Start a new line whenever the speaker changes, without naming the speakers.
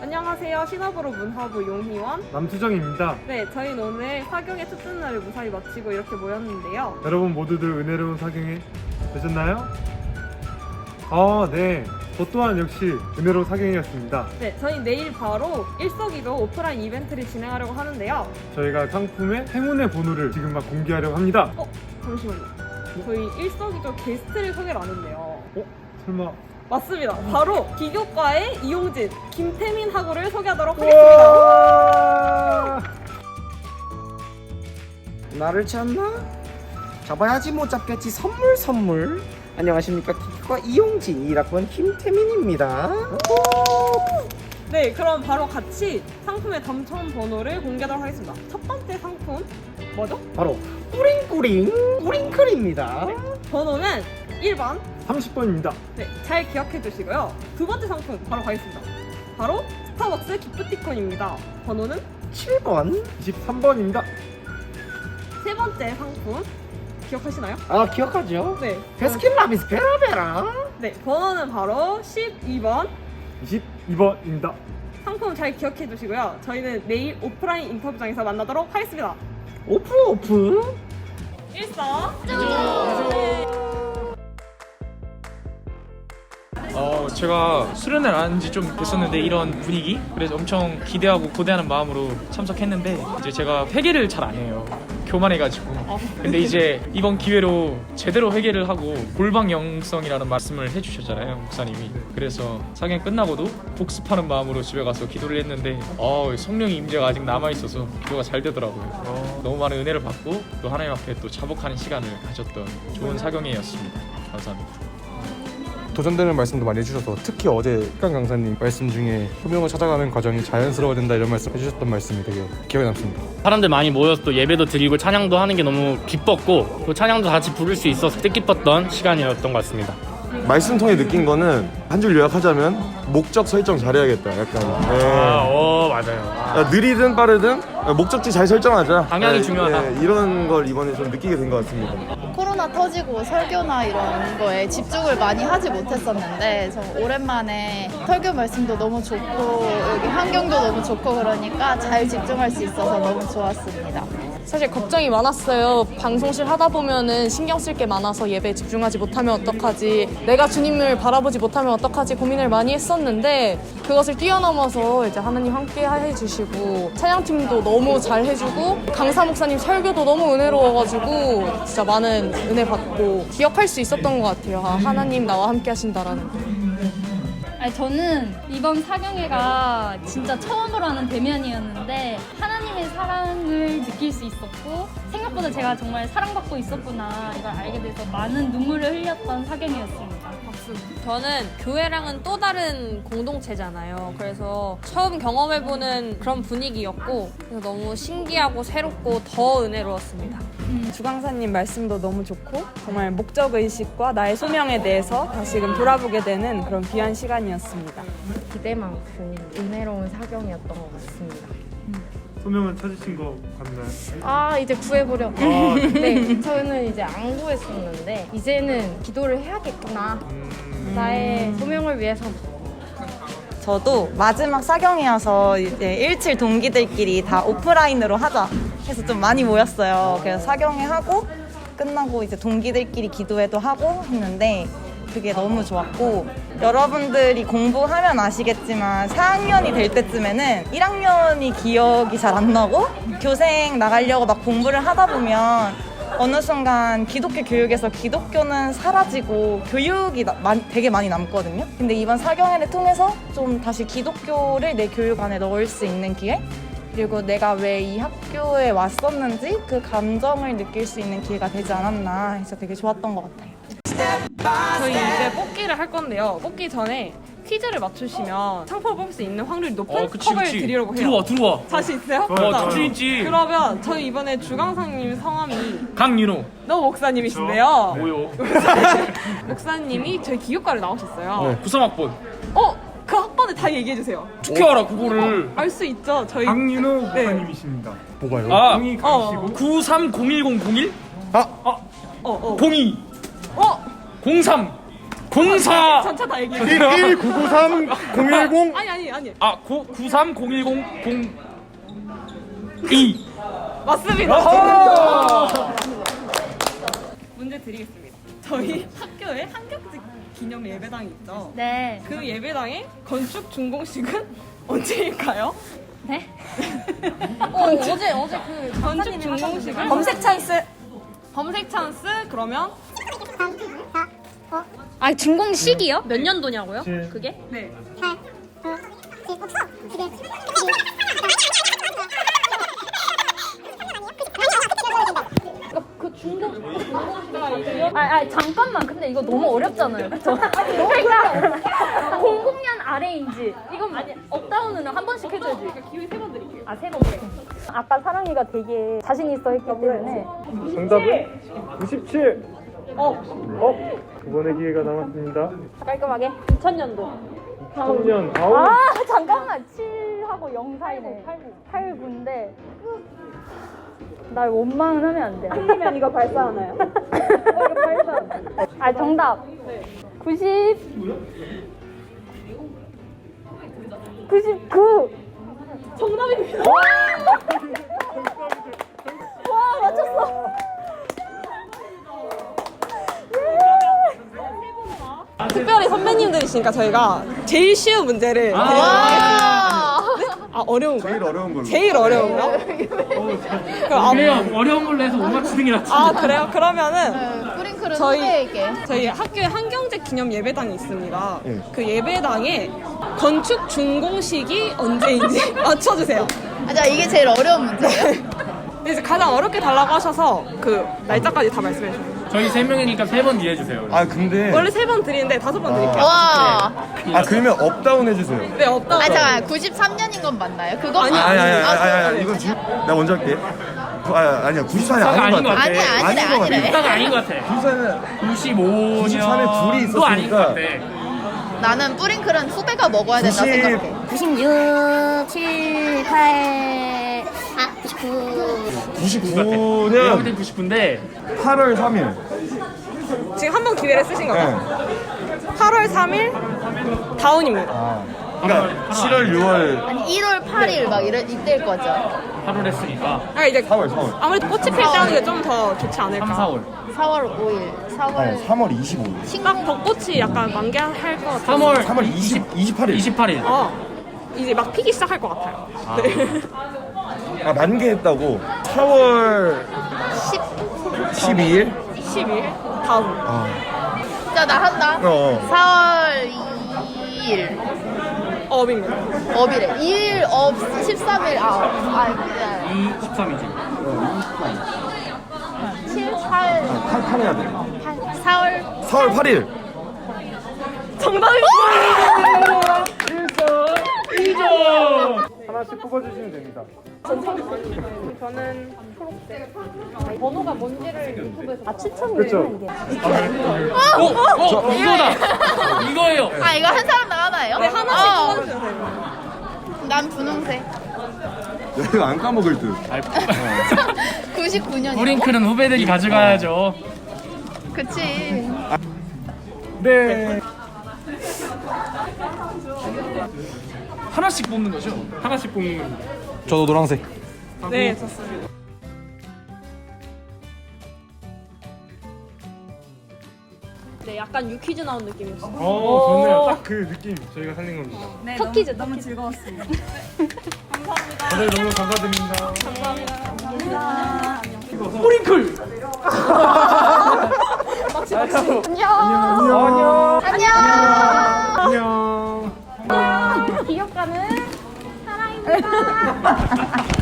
안녕하세요. 신업으로 문화부 용희원.
남수정입니다.
네, 저희는 오늘 사경의 첫째 날을 무사히 마치고 이렇게 모였는데요.
여러분 모두들 은혜로운 사경에 되셨나요? 아, 네. 저 또한 역시 은혜로운 사경이었습니다.
네, 저희 내일 바로 일석이조 오프라인 이벤트를 진행하려고 하는데요.
저희가 상품의 행운의 번호를 지금 막 공개하려고 합니다.
어, 잠시만요. 저희 일석이조 게스트를 소개를 안 했네요.
어? 설마
맞습니다. 바로 기교과의 이용진, 김태민 학우를 소개하도록 하겠습니다.
나를 찾나? 잡아야지 못 잡겠지 선물 선물 안녕하십니까 기과 이용진 1학번 김태민입니다
네, 그럼 바로 같이 상품의 당첨 번호를 공개하도록 하겠습니다. 첫 번째 상품 뭐죠?
바로 꾸링꾸링 꾸링클입니다
번호는 1번.
30번입니다.
네, 잘 기억해 주시고요. 두 번째 상품 바로 가겠습니다. 바로 스타벅스 기프티콘입니다. 번호는
7번
23번입니다.
세 번째 상품 기억하시나요?
아 기억하죠?
네.
베스킨라빈스 베라베라
네, 번호는 바로 12번.
22번입니다.
상품 잘 기억해 주시고요. 저희는 내일 오프라인 인터뷰장에서 만나도록 하겠습니다.
오프 오프
일서
어, 제가 수련을 안 한 지 좀 됐었는데 이런 분위기 그래서 엄청 기대하고 고대하는 마음으로 참석했는데 이제 제가 회계를 잘 안 해요. 교만해가지고. 근데 이제 이번 기회로 제대로 회계를 하고 골방 영성이라는 말씀을 해주셨잖아요, 목사님이. 그래서 상영 끝나고도 복습하는 마음으로 집에 가서 기도를 했는데 어, 성령의 임재가 아직 남아 있어서 기도가 잘 되더라고요. 너무 많은 은혜를 받고 또 하나님 앞에 또 자복하는 시간을 가졌던 좋은 사경회였습니다. 감사합니다.
도전되는 말씀도 많이 해주셔서 특히 어제 흑강 강사님 말씀 중에 소명을 찾아가는 과정이 자연스러워야 된다 이런 말씀 해주셨던 말씀이 되게 기억에 남습니다.
사람들 많이 모여서 또 예배도 드리고 찬양도 하는 게 너무 기뻤고 또 찬양도 같이 부를 수 있어서 뜻깊었던 시간이었던 것 같습니다.
말씀 통해 느낀 거는 한 줄 요약하자면 목적 설정 잘해야겠다. 약간 네.
아, 어 맞아요. 아,
야, 느리든 빠르든 목적지 잘 설정하자.
방향이 중요하다.
네, 이런 걸 이번에 좀 느끼게 된 것 같습니다.
코로나 터지고 설교나 이런 거에 집중을 많이 하지 못했었는데 저 오랜만에 설교 말씀도 너무 좋고 여기 환경도 너무 좋고 그러니까 잘 집중할 수 있어서 너무 좋았습니다.
사실 걱정이 많았어요. 방송실 하다 보면은 신경 쓸 게 많아서 예배에 집중하지 못하면 어떡하지, 내가 주님을 바라보지 못하면 어떡하지 고민을 많이 했었는데 그것을 뛰어넘어서 이제 하나님 함께 해주시고 찬양팀도 너무 잘 해주고 강사 목사님 설교도 너무 은혜로워가지고 진짜 많은 은혜 받고 기억할 수 있었던 것 같아요. 아, 하나님 나와 함께 하신다라는 거.
아니, 저는 이번 사경회가 진짜 처음으로 하는 대면이었는데 하나님의 사랑을 느낄 수 있었고 생각보다 제가 정말 사랑받고 있었구나 이걸 알게 돼서 많은 눈물을 흘렸던 사경회였습니다.
저는 교회랑은 또 다른 공동체잖아요. 그래서 처음 경험해보는 그런 분위기였고 그래서 너무 신기하고 새롭고 더 은혜로웠습니다.
주강사님 말씀도 너무 좋고 정말 목적 의식과 나의 소명에 대해서 다시금 돌아보게 되는 그런 귀한 시간이었습니다.
기대만큼 은혜로운 사경이었던 것 같습니다.
소명은 찾으신 거 같나요?
아 이제 구해보려.
아,
네, 저는 이제 안 구했었는데 이제는 기도를 해야겠구나.
음,
나의 소명을 위해서
저도 마지막 사경이어서 이제 일칠 동기들끼리 다 오프라인으로 하자 해서 좀 많이 모였어요. 그래서 사경회 하고 끝나고 이제 동기들끼리 기도회도 하고 했는데 그게 너무 좋았고 여러분들이 공부하면 아시겠지만 4학년이 될 때쯤에는 1학년이 기억이 잘 안 나고 교생 나가려고 막 공부를 하다 보면 어느 순간 기독교 교육에서 기독교는 사라지고 교육이 나- 많이- 되게 많이 남거든요. 근데 이번 사경회를 통해서 좀 다시 기독교를 내 교육 안에 넣을 수 있는 기회? 그리고 내가 왜 이 학교에 왔었는지 그 감정을 느낄 수 있는 기회가 되지 않았나 해서 되게 좋았던 것 같아요.
저희 이제 뽑기를 할 건데요. 뽑기 전에 퀴즈를 맞추시면 상품을 뽑을 수 있는 확률이 높은
어, 그치,
컵을
그치.
드리려고 해요.
들어와, 들어와.
자신 있어요?
어,
자,
자신 있지.
그러면 저희 이번에 주강상님 성함이
강윤호.
너 목사님이신데요.
뭐요?
목사님이 저희 기육과를 나오셨어요.
93학번.
어? 그 학번을 다 얘기해 주세요.
투표하라, 그거를.
알 수 있죠. 저희
강윤호
네.
목사님이십니다.
뭐가요?
아,
공이
어.
강이시고
930101?
어 어.
02.
어.
03.
04
전체 다 얘기해.
19993 010
아니 아니 아니.
아93 010 02
맞습니다. 문제 드리겠습니다. 저희 학교에 한격직 기념 예배당이 있죠.
네.
그 예배당의 건축 준공식은 언제일까요?
네? 어, 어제 어제 그
건축 준공식은
검색 찬스.
검색 찬스 그러면
아 준공 시기요? 몇 년도냐고요? 그게?
네.
그 중공 아, 아 잠깐만. 근데 이거 너무 어렵잖아요. 그쵸? 그러니까 00년 아래인지. 이건 아니 업다운은 한 번씩 해줘야지. 기회 세 번 드릴게요. 아세 번. 그래 아까 사랑이가 되게 자신 있어 했기 때문에.
정답은? 97 어? 어? 두 번의 기회가 남았습니다.
깔끔하게? 2000년도.
1000년. 아홉
아 잠깐만. 7하고 0 사이네. 8, 9인데. 날 원망은 하면 안 돼. 틀리면 이거 발사하나요? 이거 발사. 아 정답. 90 99 정답입니다 와 맞췄어
특별히 선배님들이시니까 저희가 제일 쉬운 문제를 드리겠습니다. 아 어려운 거요?
제일 어려운 걸로
제일 어려운 거? 그럼 아,
그래요 어려운 걸로 해서 못 맞추는 게 낫지
아 그래요? 그러면은
뿌링클은
저희-
후배에게.
저희 학교에 한경제 기념 예배당이 있습니다.
예.
그 예배당의 건축 준공식이 언제인지 맞춰주세요.
아, 자, 이게 제일 어려운 문제예요?
근데 이제 가장 어렵게 달라고 하셔서 그 날짜까지 다 말씀해 주세요.
저희 세 명이니까 세번 뒤에 해주세요
아 근데
원래 세 번 드리는데 다섯 번 드릴게요.
와.
아 그러면 업다운 해주세요
네, 없다.
아, 잠깐 93년인 건 맞나요? 그거
아니,
아니 아니 아니
아,
아니, 아니, 이건 주, 나 먼저 할게 그, 아, 아니야 94는
아닌
아닌 것것
같아.
같아
아니야, 아니래,
아닌 것
아니래.
같아
딱 아닌 것 같아
94는
95년
93에 둘이
또 아닌 것
있었으니까.
같아
나는 뿌링클은 후배가 먹어야 된다
90
생각해.
96 7 8 아 99
내가 볼
99년
땐 99인데
8월 3일
지금 한 번 기회를 쓰신 거죠?
네.
8월 3일 다운입니다.
아, 그러니까 7월 6월
아니 1월 8일 막 이럴 이때일 거죠.
8월 했으니까
아 이제
4월 4월
아무래도 꽃이 필때 하는 게 좀 더 좋지 않을까.
3, 4월
4월 5일, 4월
아니 3월 25일
딱 벚꽃이 약간 만개할 것 같아요.
3월
3월 20, 28일
28일
어, 이제 막 피기 시작할 것 같아요. 네.
아 만개했다고 4월 12일
10일 다운.
아,
자, 나 한다.
어, 어.
4월 2일.
업입니다.
업이래. 2일 업 13일 아홉. 아, 그냥
2, 13이지
7, 8,
8, 8 해야 돼
4월
4월 8일
정답입니다.
하나씩 뽑아주시면 됩니다
번호가 뭔지를 유튜브에서 아 추천이에요
그렇죠
어? 어? 이거다 이거예요
아, 이거 한 사람 나가나요?
네, 하나씩
어.
뽑아주셔도 돼요.
난 분홍색.
이거 안 까먹을 듯
99년이요.
브링클은 후배들이 가져가야죠
그치.
네
하나씩 뽑는 거죠? 하나씩 뽑는
저도 노란색
네, 좋습니다.
네, 약간 유퀴즈 나온 느낌이었어요.
어, 좋네요. 딱 그 느낌 저희가 살린 겁니다.
첫 퀴즈 너무 즐거웠습니다
다들 너무 감사드립니다.
브링클
안녕.
안녕.
안녕.
기억가는 사랑입니다